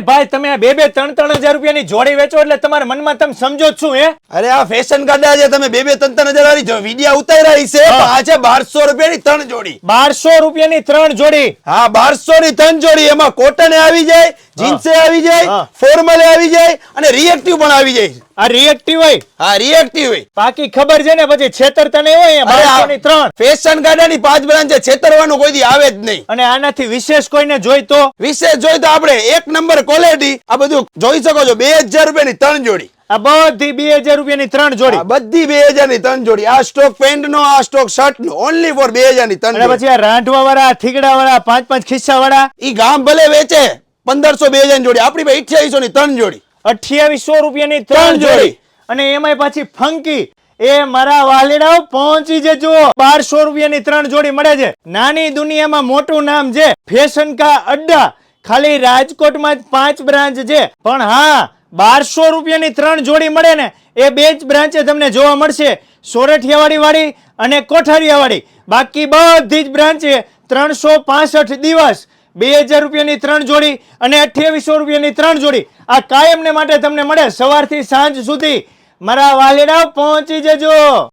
ભાઈ ભાઈ તમે આ બે બે ત્રણ ત્રણ હજાર રૂપિયાની જોડી વેચો એટલે તમારા મનમાં તમે સમજો છું હે? અરે આ ફેશન કાઢ્યા છે તમે બે બે ત્રણ ત્રણ હજાર વાળી જો વિડીયા ઉતાર્યા છે આજે આ છે બારસો રૂપિયાની ત્રણ જોડી. બારસો રૂપિયાની ત્રણ જોડી. હા બારસો ની ત્રણ જોડી એમાં કોટન આવી જાય જીન્સે આવી જાય. ફોર્મલ આવી જાય અને રિએક્ટિવ પણ આવી જાય આ રિએક્ટિવ હોય? હા રિએક્ટિવ હોય. બાકી ખબર છે ને પછી છેતરતા નહીં હોય અરે ત્રણ. ફેશન ગાડાની પાંચ બ્રાન્ચ છેતરવાનું કોઈ દી આવે જ નહીં. અને આનાથી વિશેષ કોઈને જોઈ તો? વિશેષ જોઈ તો આપણે એક નંબર ક્વોલિટી આ બધું જોઈ શકો છો બે હજાર રૂપિયાની ત્રણ જોડી. આ બધી બે હજાર રૂપિયાની ત્રણ જોડી. બધી બે હજારની ત્રણ જોડી. આ સ્ટોક પેન્ટ નો આ સ્ટોક શર્ટ નો ઓનલી ફોર બે હજારની ત્રણ પછી આ રાંધવા વાળા થીગડા વાળા પાંચ પાંચ ખિસ્સા વાળા ઈ ગામ ભલે વેચે પંદરસો બે હજાર જોડી આપણી પાસે અઠ્યાવીસો ની ત્રણ જોડી. અઠ્યાવીસો રૂપિયાની ત્રણ જોડી. અને એમાંય પાછી ફંકી. એ મારા વાલીડાઓ પહોંચી જજો બારસો રૂપિયાની ત્રણ જોડી મળે છે. નાની દુનિયામાં મોટું નામ છે ફેશન કા અડ્ડા. ખાલી રાજકોટમાં જ પાંચ બ્રાન્ચ છે. પણ હા બારસો રૂપિયાની ત્રણ જોડી મળે ને એ બે જ બ્રાન્ચે તમને જોવા મળશે. સોરઠિયાવાડી વાળી અને કોઠારિયાવાળી. બાકી બધી જ બ્રાન્ચે ત્રણસો પાસઠ દિવસ બે હજાર રૂપિયાની ત્રણ જોડી અને અઠ્યાવીસો રૂપિયાની ત્રણ જોડી. આ કાયમને માટે તમને મળે સવારથી સાંજ સુધી. મારા વાલેડા, પહોંચી જજો.